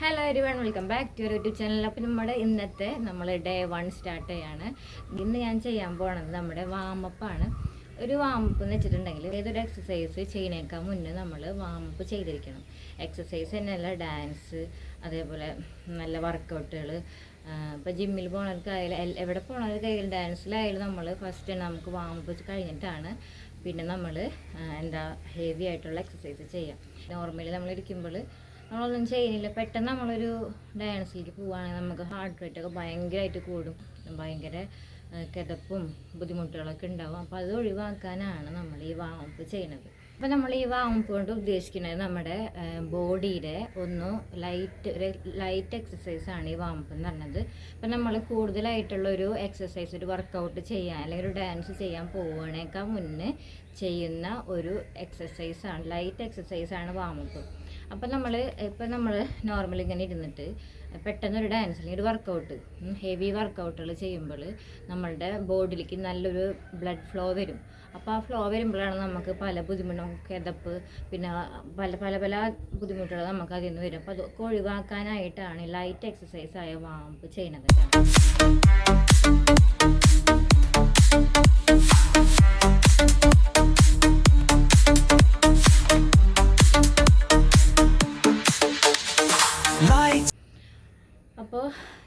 Hello everyone welcome back to YouTube channel അപ്പോൾ നമ്മുടെ ഇന്നത്തെ നമ്മൾ ഡേ വൺ സ്റ്റാർട്ട് ചെയ്യാണ്. ഇന്ന് ഞാൻ ചെയ്യാൻ പോണത് നമ്മുടെ വാമപ്പാണ്. ഒരു വാമപ്പ് എന്ന് വെച്ചിട്ടുണ്ടെങ്കിൽ ഏതൊരു എക്സസൈസ് ചെയ്യുന്നേക്കാൾ മുന്നേ നമ്മൾ വാമപ്പ് ചെയ്തിരിക്കണം. എക്സസൈസ് തന്നെയല്ല ഡാൻസ് അതേപോലെ നല്ല വർക്കൗട്ടുകൾ ഇപ്പോൾ ജിമ്മിൽ പോണവർക്കായാലും എവിടെ പോണവർക്കായാലും ഡാൻസിലായാലും നമ്മൾ ഫസ്റ്റ് നമുക്ക് വാമപ്പ് കഴിഞ്ഞിട്ടാണ് പിന്നെ നമ്മൾ എന്താ ഹെവി ആയിട്ടുള്ള എക്സസൈസ് ചെയ്യാം. നോർമലി നമ്മൾ ഇരിക്കുമ്പോൾ നമ്മളൊന്നും ചെയ്യുന്നില്ല പെട്ടെന്ന് നമ്മളൊരു ഡയാലിസിലേക്ക് പോവുകയാണെങ്കിൽ നമുക്ക് ഹാർട്ട് റേറ്റ് ഒക്കെ ഭയങ്കരമായിട്ട് കൂടും. ഭയങ്കര കിതപ്പും ബുദ്ധിമുട്ടുകളൊക്കെ ഉണ്ടാവും. അപ്പോൾ അത് ഒഴിവാക്കാനാണ് നമ്മൾ ഈ വാമപ്പ് ചെയ്യുന്നത് അപ്പോൾ നമ്മൾ ഈ വാമപ്പ് കൊണ്ട് ഉദ്ദേശിക്കുന്നത് നമ്മുടെ ബോഡിയുടെ ഒന്ന് ലൈറ്റ് ലൈറ്റ് എക്സസൈസ് ആണ് ഈ വാമപ്പ് എന്ന് പറഞ്ഞത്. അപ്പോൾ നമ്മൾ കൂടുതലായിട്ടുള്ളൊരു എക്സസൈസ് ഒരു വർക്കൗട്ട് ചെയ്യാൻ അല്ലെങ്കിൽ ഒരു ഡാൻസ് ചെയ്യാൻ പോവുകയാണേക്കാൾ മുന്നേ ചെയ്യുന്ന ഒരു എക്സസൈസാണ് ലൈറ്റ് എക്സസൈസാണ് വാമപ്പ്. അപ്പം നമ്മൾ ഇപ്പം നമ്മൾ നോർമൽ ഇങ്ങനെ ഇരുന്നിട്ട് പെട്ടെന്ന് ഒരു ഡാൻസ് അല്ലെങ്കിൽ ഒരു വർക്കൗട്ട് ഹെവി വർക്കൗട്ടുകൾ ചെയ്യുമ്പോൾ നമ്മളുടെ ബോഡിയിലേക്ക് നല്ലൊരു ബ്ലഡ് ഫ്ലോ വരും. അപ്പോൾ ആ ഫ്ലോ വരുമ്പോഴാണ് നമുക്ക് പല ബുദ്ധിമുട്ടും കിതപ്പ് പിന്നെ പല പല പല ബുദ്ധിമുട്ടുകൾ നമുക്ക് അതിൽ നിന്ന് വരും. അപ്പോൾ അതൊക്കെ ഒഴിവാക്കാനായിട്ടാണ് ലൈറ്റ് എക്സസൈസായ വാമ്പ് ചെയ്യുന്നത്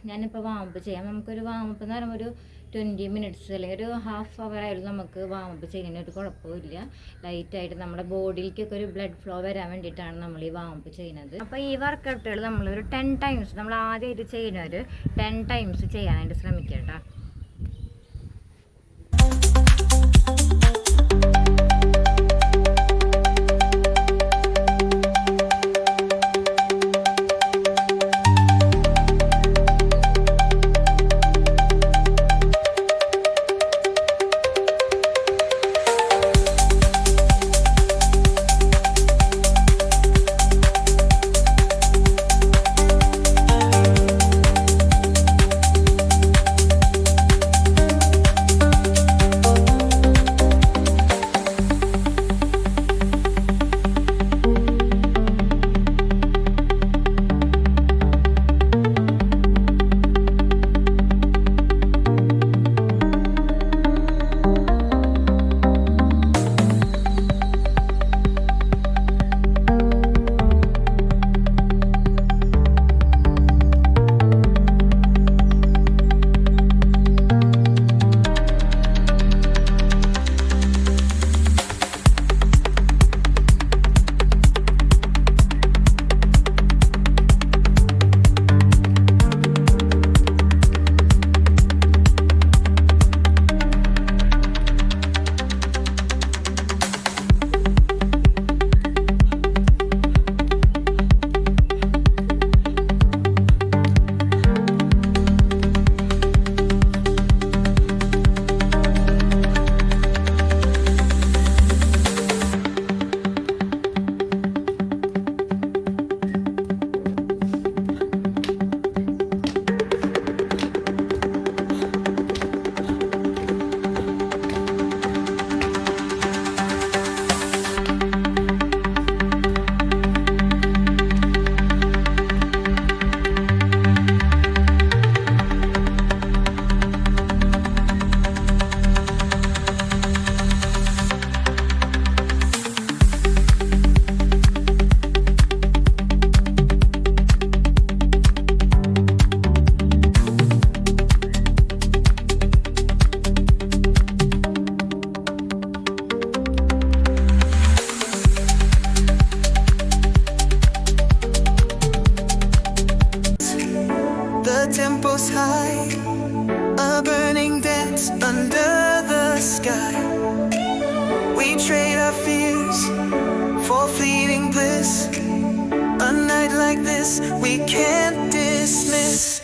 ഞാനിപ്പോൾ വാമപ്പ് ചെയ്യാം. നമുക്കൊരു വാമപ്പ് എന്ന് പറയുമ്പോൾ ഒരു ട്വന്റി മിനിറ്റ്സ് അല്ലെങ്കിൽ ഒരു ഹാഫ് അവർ ആയാലും നമുക്ക് വാമപ്പ് ചെയ്യുന്ന ഒരു കുഴപ്പമില്ല ലൈറ്റായിട്ട് നമ്മുടെ ബോഡിയിലേക്കൊക്കെ ഒരു ബ്ലഡ് ഫ്ലോ വരാൻ വേണ്ടിയിട്ടാണ് നമ്മൾ ഈ വാമപ്പ് ചെയ്യുന്നത്. അപ്പോൾ ഈ വർക്കൗട്ടുകൾ നമ്മളൊരു ടെൻ ടൈംസ് നമ്മൾ ആദ്യമായിട്ട് ചെയ്യുന്നവർ ഒരു ടെൻ ടൈംസ് ചെയ്യാനായിട്ട് ശ്രമിക്കുക കേട്ടോ. The sky. We trade our fears for fleeting bliss. A night like this we can't dismiss.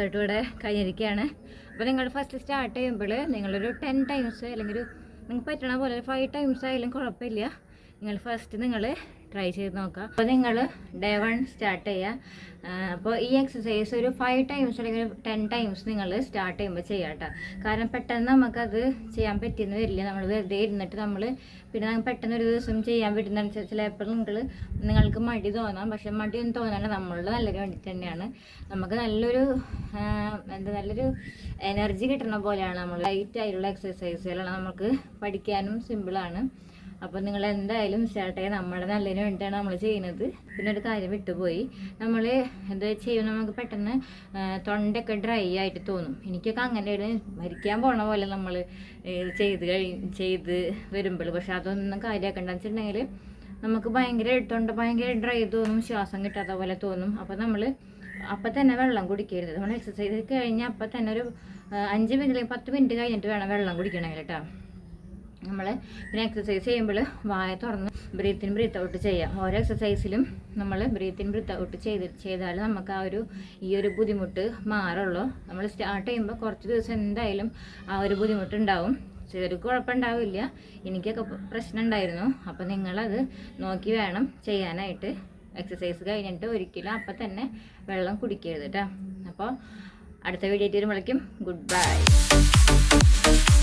Workout ഇവിടെ കഴിഞ്ഞിരിക്കുകയാണ് അപ്പോൾ നിങ്ങൾ ഫസ്റ്റ് സ്റ്റാർട്ട് ചെയ്യുമ്പോൾ നിങ്ങളൊരു ടെൻ ടൈംസ് അല്ലെങ്കിൽ ഒരു നിങ്ങൾക്ക് പറ്റണ പോലെ ഫൈവ് ടൈംസ് ആയാലും കുഴപ്പമില്ല. നിങ്ങൾ ഫസ്റ്റ് നിങ്ങൾ ട്രൈ ചെയ്ത് നോക്കുക. അപ്പോൾ നിങ്ങൾ ഡേ വൺ സ്റ്റാർട്ട് ചെയ്യുക. അപ്പോൾ ഈ എക്സസൈസ് ഒരു ഫൈവ് ടൈംസ് അല്ലെങ്കിൽ ടെൻ ടൈംസ് നിങ്ങൾ സ്റ്റാർട്ട് ചെയ്യുമ്പോൾ ചെയ്യാം കേട്ടോ. കാരണം പെട്ടെന്ന് നമുക്കത് ചെയ്യാൻ പറ്റിയെന്ന് വരില്ല. നമ്മൾ വെറുതെ ഇരുന്നിട്ട് നമ്മൾ പിന്നെ നമുക്ക് പെട്ടെന്ന് ഒരു ദിവസം ചെയ്യാൻ പറ്റുന്ന ചിലപ്പോൾ നിങ്ങൾ നിങ്ങൾക്ക് മടി തോന്നാം. പക്ഷേ മടി ഒന്നും തോന്നാണ്ട്. നമ്മളുടെ നല്ലതിന് വേണ്ടിയിട്ട് തന്നെയാണ്. നമുക്ക് നല്ലൊരു എന്താ നല്ലൊരു എനർജി കിട്ടുന്ന പോലെയാണ് നമ്മൾ ലൈറ്റ് ആയിട്ടുള്ള എക്സസൈസുകളാണ് നമുക്ക് പഠിക്കാനും സിമ്പിളാണ് അപ്പോൾ നിങ്ങൾ എന്തായാലും ചെയ്യാൻ നമ്മുടെ നല്ലതിന് വേണ്ടിയിട്ടാണ് നമ്മൾ ചെയ്യുന്നത് പിന്നെ ഒരു കാര്യം വിട്ടുപോയി. നമ്മൾ എന്താ ചെയ്യുമ്പോൾ നമുക്ക് പെട്ടെന്ന് തൊണ്ടൊക്കെ ഡ്രൈ ആയിട്ട് തോന്നും. എനിക്കൊക്കെ അങ്ങനെ ഒരു മരിക്കാൻ പോണ പോലെ നമ്മൾ ചെയ്ത് കഴി ചെയ്ത് വരുമ്പോൾ പക്ഷെ അതൊന്നും കാര്യമാക്കണ്ടെന്ന് വെച്ചിട്ടുണ്ടെങ്കിൽ നമുക്ക് ഭയങ്കര തൊണ്ട ഭയങ്കര ഡ്രൈ തോന്നും ശ്വാസം കിട്ടാത്ത പോലെ തോന്നും. അപ്പോൾ നമ്മൾ അപ്പം തന്നെ വെള്ളം കുടിക്കരുത്. നമ്മൾ എക്സസൈസ് കഴിഞ്ഞാൽ അപ്പം തന്നെ ഒരു അഞ്ച് മിനിറ്റ് പത്ത് മിനിറ്റ് കഴിഞ്ഞിട്ട് വേണം വെള്ളം കുടിക്കണമെങ്കിൽ കേട്ടോ നമ്മൾ പിന്നെ എക്സസൈസ് ചെയ്യുമ്പോൾ വായ തുറന്ന് ബ്രീത്തിൻ ബ്രീത്ത് ഔട്ട് ചെയ്യാം. ഓരോ എക്സസൈസിലും നമ്മൾ ബ്രീത്തിൻ ബ്രീത്ത് ഔട്ട് ചെയ്ത് ചെയ്താൽ നമുക്ക് ആ ഒരു ഈ ഒരു ബുദ്ധിമുട്ട് മാറുള്ളൂ. നമ്മൾ സ്റ്റാർട്ട് ചെയ്യുമ്പോൾ കുറച്ച് ദിവസം എന്തായാലും ആ ഒരു ബുദ്ധിമുട്ടുണ്ടാവും. ചെറിയ കുഴപ്പമുണ്ടാവില്ല എനിക്കൊക്കെ പ്രശ്നം ഉണ്ടായിരുന്നു അപ്പോൾ നിങ്ങളത് നോക്കി വേണം ചെയ്യാനായിട്ട്. എക്സസൈസ് കഴിഞ്ഞിട്ട് ഒരിക്കലും അപ്പം തന്നെ വെള്ളം കുടിക്കരുത് കേട്ടോ അപ്പോൾ അടുത്ത വീഡിയോ വരുമ്പോഴേക്കും ഗുഡ് ബൈ